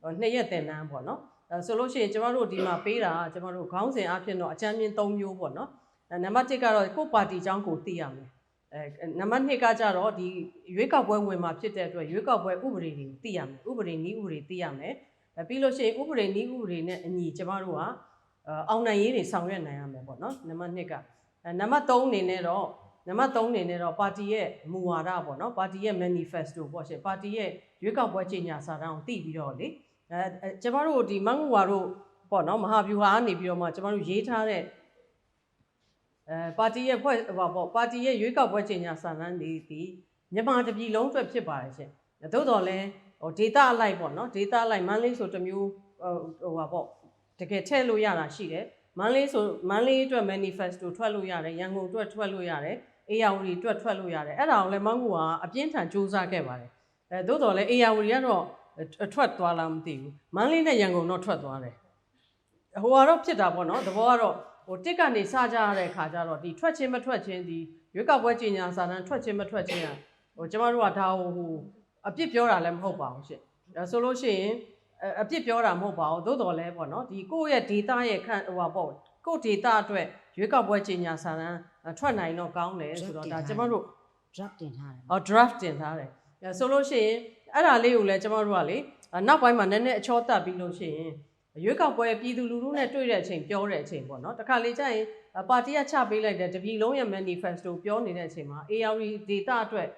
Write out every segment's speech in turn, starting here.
ဟိုနှစ်ရက်သင်တန်းပေါ့နော်အဲဆိုလို့ရှိရင်ကျမတို့ဒီမှာပေးတာကကျမတို့ခေါင်းစဉ်အဖြစ်တော့အချမ်းမြင့်၃မျိုးပေါ့နော်အဲနံပါတ်1ကတော့ကိုယ့်ပါတီအကြောင်းကိုသိရမယ်အဲနံပါတ်2ကကြတော့ဒီရွေးကောက်ပွဲဝင်မှာဖြစ်တဲ့အတွက်ရွေးကောက်ပွဲဥပဒေတွေကိုသိရမယ်ဥပဒေနည်းဥပဒေသိရမယ်အဲပြီးလို့ရှိရင်ဥပဒေနည်းဥပဒေနဲ့အညီကျမတို့ကအဲအောင်နိုင်ရေးတွေဆောင်ရွက်နိုင်ရမယ်ပေါ့နော်နံပါတ်2ကအဲနံပါတ်3အနေနဲ့တော့ နံပါတ်3အနေနဲ့တော့ပါတီရဲ့မူဝါဒပေါ့နော်ပါတီရဲ့ manifesto ပေါ့ရှင်ပါတီရဲ့ရွေးကောက်ပွဲကြေညာစာတမ်းကိုသိပြီးတော့လေအဲအဲကျမတို့ဒီမန်ငူဝါတို့ပေါ့နော်မဟာဗျူဟာကနေပြီးတော့မှကျမတို့ရေးထားတဲ့အဲပါတီရဲ့ဖွဲ့ဟောပေါ့ပါတီရဲ့ရွေးကောက်ပွဲကြေညာစာတမ်းတွေဒီမြန်မာတပြည်လုံးအတွက်ဖြစ်ပါတယ်ရှင်သို့တော်လည်းဟို data အလိုက်ပေါ့နော် data အလိုက်မန်းလေးဆိုတစ်မျိုးဟိုဟိုပါပေါ့တကယ်ထည့်လို့ရတာရှိတယ်မန်းလေးဆိုမန်းလေးအတွက် manifesto ထွက်လို့ရတယ်ရန်ကုန်အတွက်ထွက်လို့ရတယ် အေယာဝတီအတွက်ထွက်လို့ရတယ်အဲ့ဒါကိုလည်းမန်းကူကအပြင်းထန်စူးစမ်းခဲ့ပါတယ်အဲသို့တော်လည်းအေယာဝတီကတော့ထွက်သွားလားမသိဘူးမန်းလေးနဲ့ရန်ကုန်တော့ထွက်သွားတယ်ဟိုကတော့ဖြစ်တာပေါ့နော်သဘောကတော့ဟိုတစ်ကနေစကြရတဲ့ခါကျတော့ဒီထွက်ချင်းမထွက်ချင်းဒီရွေးကောက်ပွဲကြီးညာစာတမ်းထွက်ချင်းမထွက်ချင်းอ่ะဟိုကျမတို့ကဒါဟိုဟိုအပြစ်ပြောတာလည်းမဟုတ်ပါဘူးရှင့်ဒါဆိုလို့ရှိရင်အအပြစ်ပြောတာမဟုတ်ပါဘူးသို့တော်လဲပေါ့နော်ဒီကိုယ့်ရဲ့ data ရဲ့ခန့်ဟိုပါပေါ့ ကိုယ့် data အတွက်ရွေးကောက်ပွဲကြီးညာစာတမ်းထွက်နိုင်တော့ကောင်းတယ်ဆိုတော့ဒါကျမတို့ drop တင်ထားတယ်အော် draft တင်ထားတယ်အဲဆိုလို့ရှိရင်အဲ့ဒါလေးကိုလည်းကျမတို့ကလေနောက်ပိုင်းမှာနည်းနည်းအချောတက်ပြီးလို့ရှိရင်ရွေးကောက်ပွဲပြည်သူလူထုနဲ့တွေ့တဲ့အချိန်ပြောတဲ့အချိန်ပေါ့နော်တခါလေကျရင်ပါတီကချပေးလိုက်တဲ့တပြည်လုံးရဲ့ manifesto ပြောနေတဲ့အချိန်မှာ AR data အတွက်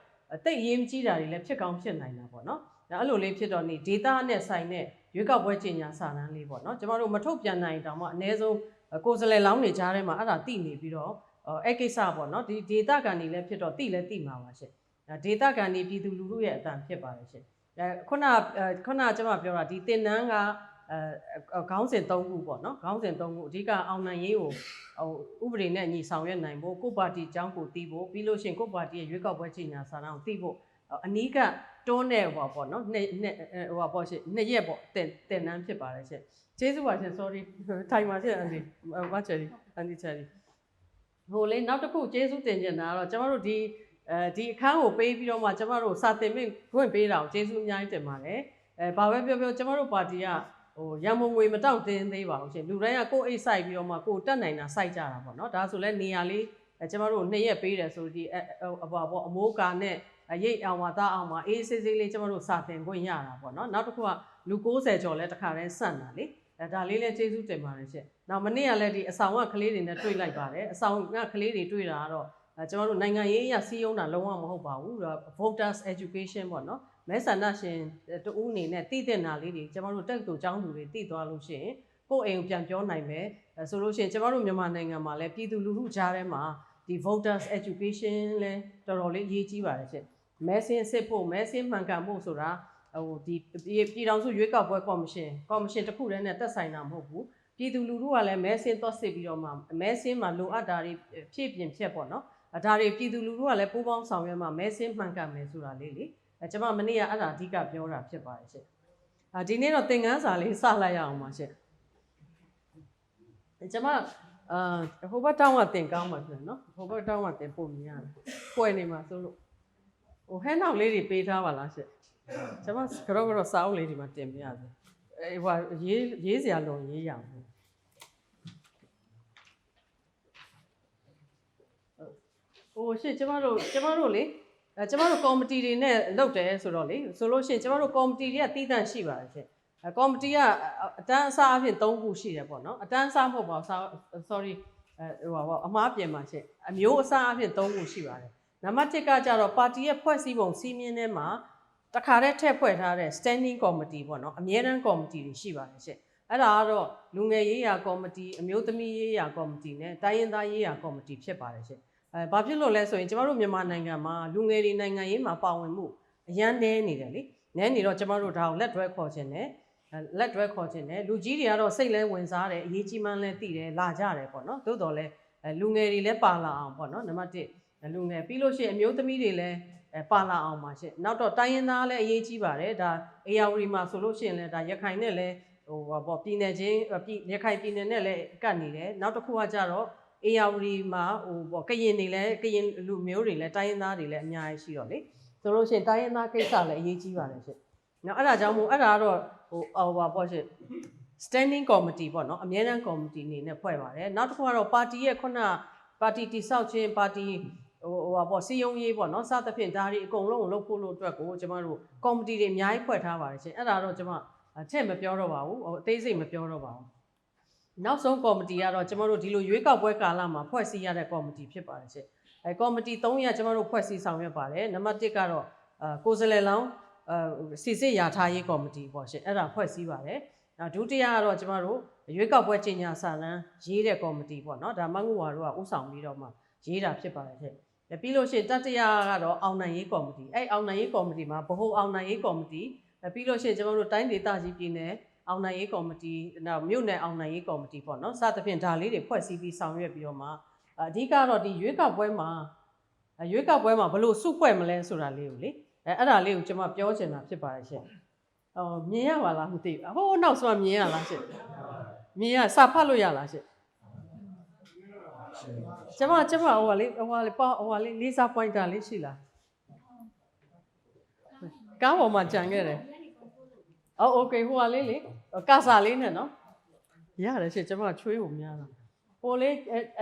တိတ်အရေးမကြီးတာတွေလည်းဖြစ်ကောင်းဖြစ်နိုင်တာပေါ့နော်ဒါအဲ့လိုလေးဖြစ်တော့နေ data နဲ့ဆိုင်တဲ့ရွေးကောက်ပွဲကြီးညာစာတမ်းလေးပေါ့နော်ကျမတို့မထုတ်ပြန်နိုင်တောင်မှအနည်းဆုံး ကိုယ်စလဲလောင်းနေကြတဲ့မှာအဲ့ဒါသိနေပြီးတော့အဲ့ကိစ္စပေါ့နော်ဒီ data ကနေလည်းဖြစ်တော့သိလည်းသိမှာပါရှင့်ဒေတာကန်ဒီပြည်သူလူထုရဲ့အတန်ဖြစ်ပါတယ်ရှင်အဲခုနအဲခုနကျွန်မပြောတာဒီတင်နန်းကအဲခေါင်းစဉ်၃ခုပေါ့နော်ခေါင်းစဉ်၃ခုအဓိကအောင်နိုင်ရေးကိုဟိုဥပဒေနဲ့အညီဆောင်ရွက်နိုင်ဖို့ကိုပါတီအကြောင်းကိုသိဖို့ပြီးလို့ရှိရင်ကိုပါတီရဲ့ရွေးကောက်ပွဲချိန်ညာစာတမ်းကိုသိဖို့အနီးကတွန်းတဲ့ဟိုပေါ့နော်နှစ်နှစ်ဟိုပေါ့ရှင်နှစ်ရက်ပေါ့တင်တင်နန်းဖြစ်ပါတယ်ရှင် ကျေးဇူးပါရှင် sorry ထိုင်ပါရှင်အန်ဒီမချယ်ရီအန်ဒီချယ်ရီဟိုလေနောက်တစ်ခုကျေးဇူးတင်ချင်တာကတော့ကျွန်တော်တို့ဒီအဲဒီအခန်းကိုပေးပြီးတော့မှကျမတို့စာတင်မိခွင့်ပေးတာကိုကျေးဇူးအများကြီးတင်ပါတယ်အဲဘာပဲပြောပြောကျမတို့ပါတီကဟိုရန်မုံငွေမတောင့်တင်းသေးပါဘူးရှင်လူတိုင်းကကိုယ်အိတ်ဆိုင်ပြီးတော့မှကိုယ်တက်နိုင်တာစိုက်ကြတာပေါ့နော်ဒါဆိုလဲနေရာလေးအဲကျမတို့နှစ်ရက်ပေးတယ်ဆိုဒီအဘောပေါ့အမိုးကာနဲ့ရိတ်အောင်ပါသားအောင်ပါအေးစေးစေးလေးကျမတို့စာတင်ခွင့်ရတာပေါ့နော်နောက်တစ်ခုကလူ60ကျော်လဲတခါတည်းစန့်တာလေ အဲဒါလေးလည်းကျေးဇူးတင်ပါတယ်ရှင်နောက်မနေ့ကလည်းဒီအဆောင်ကကလေးတွေနဲ့တွေ့လိုက်ပါတယ်အဆောင်ကကလေးတွေတွေ့တာကတော့အဲကျွန်တော်တို့နိုင်ငံရေးအရစီးရုံးတာလုံးဝမဟုတ်ပါဘူးဒါ voters education ပေါ့နော်မဲဆန္ဒရှင်တူဦးအနေနဲ့တည်တဲ့နာလေးတွေကျွန်တော်တို့တက်တူចောင်းသူတွေတည်သွားလို့ရှိရင်ကိုယ့်အိမ်ကိုပြန်ပြောနိုင်မယ်အဲဆိုလို့ရှိရင်ကျွန်တော်တို့မြန်မာနိုင်ငံမှာလည်းပြည်သူလူထုကြားထဲမှာဒီ voters education လဲတော်တော်လေးအရေးကြီးပါတယ်ရှင်မဲဆင်းစစ်ဖို့မဲဆင်းမှန်ကန်ဖို့ဆိုတာ ဟိုဒီပြည်တော်စုရွေးကောက်ပွဲကော်မရှင်ကော်မရှင်တစ်ခုတည်းနဲ့တက်ဆိုင်တာမဟုတ်ဘူးပြည်သူလူထုကလည်းမဲဆင်းသွားစစ်ပြီးတော့မှမဲဆင်းမှာလိုအပ်တာတွေဖြည့်ပြင်ဖြတ်ပေါ့နော်အဲဒါတွေပြည်သူလူထုကလည်းပူးပေါင်းဆောင်ရွက်မှမဲဆင်းမှန်ကန်မယ်ဆိုတာလေးလေအဲကျွန်မမနေ့ကအဲ့ဒါအဓိကပြောတာဖြစ်ပါတယ်ရှင့်အာဒီနေ့တော့သင်ခန်းစာလေးစလိုက်ရအောင်ပါရှင့်အဲကျွန်မအာဟိုဘက်တောင်းကသင်ကောင်းပါရှင်နော်ဟိုဘက်တောင်းကသင်ပုံမြင်ရတယ်ပွဲနေမှာဆိုလို့ဟိုဟဲနောက်လေးတွေပေးထားပါလားရှင့် ကျွန်မကတော့ကတော့စာအုပ်လေးဒီမှာတင်ပြရစေအဲဟိုရေးရေးစရာလုံးရေးရအောင်ဟိုရှင့်ကျမတို့ကျမတို့လေအဲကျမတို့ကော်မတီတွေနဲ့လုပ်တယ်ဆိုတော့လေဆိုလို့ရှိရင်ကျမတို့ကော်မတီတွေကတည်တံ့ရှိပါတယ်ရှင့်အဲကော်မတီကအတန်းအစားအဖြစ်၃ခုရှိတယ်ပေါ့နော်အတန်းအစားမဟုတ်ပါဘူး sorry အဲဟိုပါပေါ့အမားပြင်ပါရှင့်အမျိုးအစားအဖြစ်၃ခုရှိပါတယ်နံပါတ်1ကကြတော့ပါတီရဲ့ဖွဲ့စည်းပုံစီမင်းထဲမှာ တခါတည်းထည့်ဖွဲ့ထားတဲ့ standing committee ပေါ့နော်အမြဲတမ်း committee တွေရှိပါတယ်ရှင့်အဲ့ဒါကတော့လူငယ်ရေးရာကော်မတီအမျိုးသမီးရေးရာကော်မတီနဲ့တိုင်းရင်းသားရေးရာကော်မတီဖြစ်ပါတယ်ရှင့်အဲဘာဖြစ်လို့လဲဆိုရင်ကျမတို့မြန်မာနိုင်ငံမှာလူငယ်တွေနိုင်ငံရေးမှာပါဝင်မှုအရန်နည်းနေတယ်လေနည်းနေတော့ကျမတို့ဒါကိုလက်တွဲခေါ်ခြင်းနဲ့လက်တွဲခေါ်ခြင်းနဲ့လူကြီးတွေကတော့စိတ်လဲဝင်စားတယ်အရေးကြီးမှန်းလဲသိတယ်လာကြတယ်ပေါ့နော်သို့တော်လဲလူငယ်တွေလည်းပါလာအောင်ပေါ့နော်နံပါတ်1လူငယ်ပြီးလို့ရှိရင်အမျိုးသမီးတွေလည်း ပါလာအောင်ပါရှင့်နောက်တော့တိုင်းရင်းသားလည်းအရေးကြီးပါတယ်ဒါ AR မှာဆိုလို့ရှိရင်လည်းဒါရခိုင်နဲ့လည်းဟိုပေါ့ပြည်နယ်ချင်းရခိုင်ပြည်နယ်နဲ့လည်းကတ်နေတယ်နောက်တစ်ခုကကြတော့အေယာဝတီမှာဟိုပေါ့ကရင်တွေလည်းကရင်လူမျိုးတွေလည်းတိုင်းရင်းသားတွေလည်းအများကြီးရှိတော့လေဆိုလို့ရှိရင်တိုင်းရင်းသားကိစ္စလည်းအရေးကြီးပါတယ်ရှင့်။နော်အဲ့ဒါကြောင့်မို့အဲ့ဒါကတော့ဟိုဟိုပါပေါ့ရှင် standing committee ပေါ့နော်အမြဲတမ်း committee အနေနဲ့ဖွဲ့ပါတယ်နောက်တစ်ခုကတော့ပါတီရဲ့ခုနပါတီတိဆောက်ခြင်းပါတီ ဟိုဟိုပါပေါ့စီယုံရေးပေါ့နော်စသဖြင့်ဒါတွေအကုန်လုံးကိုလုပ်ဖို့လို့အတွက်ကိုကျမတို့ committee တွေအများကြီးဖွဲ့ထားပါတယ်ရှင်အဲ့ဒါတော့ကျမအထက်မပြောတော့ပါဘူးဟိုအသေးစိတ်မပြောတော့ပါဘူးနောက်ဆုံး committee ကတော့ကျမတို့ဒီလိုရွေးကောက်ပွဲကာလမှာဖွဲ့စည်းရတဲ့ committee ဖြစ်ပါတယ်ရှင်အဲ committee 3ရပ်ကျမတို့ဖွဲ့စည်းဆောင်ရွက်ပါတယ်နံပါတ်1ကတော့အာကိုယ်စားလှယ်လောင်းအာစီစစ်ရာထားရေး committee ပေါ့ရှင်အဲ့ဒါဖွဲ့စည်းပါတယ်နောက်ဒုတိယကတော့ကျမတို့ရွေးကောက်ပွဲကြီးညာစာလမ်းရေးတဲ့ကော်မတီပေါ့နော်ဒါမငူဝါတို့ကဥဆောင်ပြီးတော့မှရေးတာဖြစ်ပါတယ်တဲ့။ ပြီးလို့ရှိရင်တတိယကတော့အောင်နိုင်ရေးကော်မတီအဲ့အောင်နိုင်ရေးကော်မတီမှာဗဟိုအောင်နိုင်ရေးကော်မတီပြီးလို့ရှိရင်ကျမတို့တိုင်းဒေသကြီးပြည်နယ်အောင်နိုင်ရေးကော်မတီနောက်မြို့နယ်အောင်နိုင်ရေးကော်မတီပေါ့နော်စသဖြင့်ဒါလေးတွေဖွဲ့စည်းပြီးဆောင်ရွက်ပြီးတော့မှအဓိကတော့ဒီရွေးကောက်ပွဲမှာရွေးကောက်ပွဲမှာဘလို့စုဖွဲ့မလဲဆိုတာလေးကိုလေအဲအဲ့ဒါလေးကိုကျွန်မပြောချင်တာဖြစ်ပါတယ်ရှင်။အော်မြင်ရပါလားမသိဘူး။ဟိုးနောက်ဆုံးမြင်ရလားရှင်။မြင်ရစာဖတ်လို့ရလားရှင်။ ကျွန်မကျွန်မဟိုကလေဟိုကလေပေါ့ဟိုကလေလေးစား pointer လေးရှိလား။ကားပေါ်မှာကြံခဲ့တယ်။အော် okay ဟိုကလေးလေကာစာလေးနဲ့နော်။ရတယ်ရှင်ကျွန်မချွေးကိုများတာ။ဟိုလေ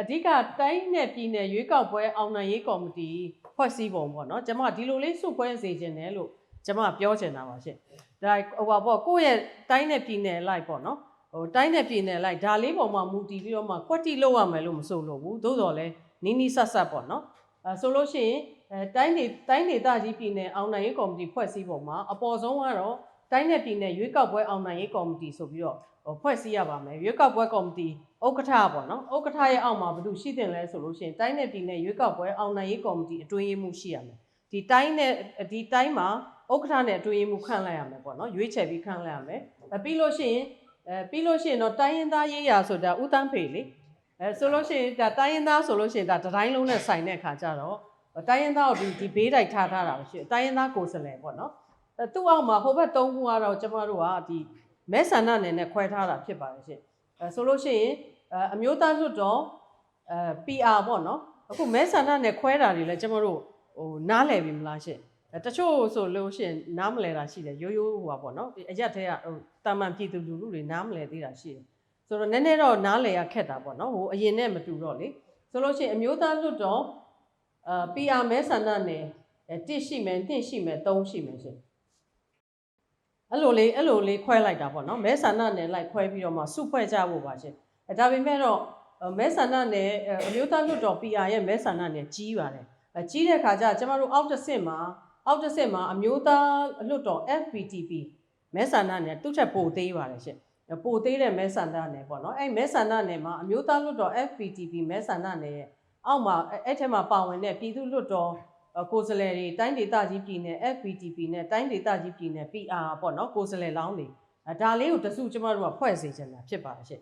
အဓိကတိုင်းနဲ့ပြည်နယ်ရွေးကောက်ပွဲအောင်နိုင်ရေးကော်မတီဖွဲ့စည်းပုံပေါ့နော်။ကျွန်မဒီလိုလေးစုဖွဲ့စေခြင်းတယ်လို့ကျွန်မပြောချင်တာပါရှင်။ဒါဟိုပါပေါ့ကိုယ့်ရဲ့တိုင်းနဲ့ပြည်နယ်လိုက်ပေါ့နော်။ ဟိုတိုင်းနဲ့ပြည်နယ်လိုက်ဒါလေးပုံမှာမူတည်ပြီးတော့မှကွက်တိလောက်ရမယ်လို့မဆိုလို့ဘူး။သို့တော်လဲနီးနီးဆက်ဆက်ပေါ့နော်။အဲဆိုလို့ရှိရင်အဲတိုင်းဒေတိုင်းဒေသကြီးပြည်နယ်အောင်နိုင်ရေးကော်မတီဖွဲ့စည်းပုံမှာအပေါ်ဆုံးကတော့တိုင်းနဲ့ပြည်နယ်ရွေးကောက်ပွဲအောင်နိုင်ရေးကော်မတီဆိုပြီးတော့ဟိုဖွဲ့စည်းရပါမယ်။ရွေးကောက်ပွဲကော်မတီဥက္ကဋ္ဌပေါ့နော်။ဥက္ကဋ္ဌရဲ့အောက်မှာဘယ်သူရှိတင်လဲဆိုလို့ရှိရင်တိုင်းနဲ့ပြည်နယ်ရွေးကောက်ပွဲအောင်နိုင်ရေးကော်မတီအတွင်းရေးမှူးရှိရမယ်။ဒီတိုင်းနဲ့ဒီတိုင်းမှာဥက္ကဋ္ဌနဲ့အတွင်းရေးမှူးခန့်လိုက်ရမယ်ပေါ့နော်။ရွေးချယ်ပြီးခန့်လိုက်ရမယ်။အဲပြီးလို့ရှိရင် အဲပြီးလို့ရှိရင်တော့တိုင်းရင်းသားရေးရာဆိုတာဥတန်းဖေလေ။အဲဆိုလို့ရှိရင်ဒါတိုင်းရင်းသားဆိုလို့ရှိရင်ဒါတတိုင်းလုံးနဲ့ဆိုင်တဲ့အခါကျတော့တိုင်းရင်းသားကိုဒီဒီဘေးတိုက်ထားထားတာပဲရှိတယ်။တိုင်းရင်းသားကိုယ်စားလှယ်ပေါ့နော်။အဲသူ့အောက်မှာဟိုဘက်၃ခုကတော့ကျမတို့ကဒီမဲဆန္ဒနယ်နဲ့ခွဲထားတာဖြစ်ပါတယ်ရှင်။အဲဆိုလို့ရှိရင်အဲအမျိုးသားလွတ်တော်အဲ PR ပေါ့နော်။အခုမဲဆန္ဒနယ်ခွဲတာတွေလည်းကျမတို့ဟိုနားလည်ပြီမလားရှင်။အဲ တချို့ဆိုလို့ရှိရင်နားမလဲတာရှိတယ်ရိုးရိုးဟိုပါပေါ့နော်။အရက်ထဲကဟိုတာမန်ပြည်သူလူထုတွေနားမလဲသေးတာရှိတယ်။ဆိုတော့နည်းနည်းတော့နားလဲရခက်တာပေါ့နော်။ဟိုအရင်နဲ့မတူတော့လေ။ဆိုလို့ရှိရင်အမျိုးသားလွတ်တော်အာ PR မဲဆန္ဒနယ်အဲတစ်ရှိမယ်တစ်ရှိမယ်သုံးရှိမယ်ရှင်အဲ့လိုလေးအဲ့လိုလေးခွဲလိုက်တာပေါ့နော်မဲဆန္ဒနယ်လိုက်ခွဲပြီးတော့မှစုဖွဲ့ကြဖို့ပါရှင်အဲဒါပေမဲ့တော့မဲဆန္ဒနယ်အမျိုးသားလွတ်တော် PR ရဲ့မဲဆန္ဒနယ်ကြီးပါတယ်အဲကြီးတဲ့ခါကျကျမတို့အောက်တစ်ဆင့်မှာ အောက်တစ်ဆင့်မှာအမျိုးသားလွတ်တော် FPTP မဲဆန္ဒနယ်သူ့ချက်ပိုသေးပါတယ်ရှင်ပိုသေးတဲ့မဲဆန္ဒနယ်ပေါ့နော်အဲ့မဲဆန္ဒနယ်မှာအမျိုးသားလွတ်တော် FPTP မဲဆန္ဒနယ်ရဲ့အောက်မှာအဲ့ထဲမှာပါဝင်တဲ့ပြည်သူ့လွတ်တော်ကိုယ်စားလှယ်တွေတိုင်းဒေသကြီးပြည်နယ် FPTP နဲ့တိုင်းဒေသကြီးပြည်နယ် PR ပေါ့နော်ကိုယ်စားလှယ်လောင်းတွေဒါလေးကိုတစုကျမတို့ကဖွဲ့စေချင်တာဖြစ်ပါတယ်ရှင်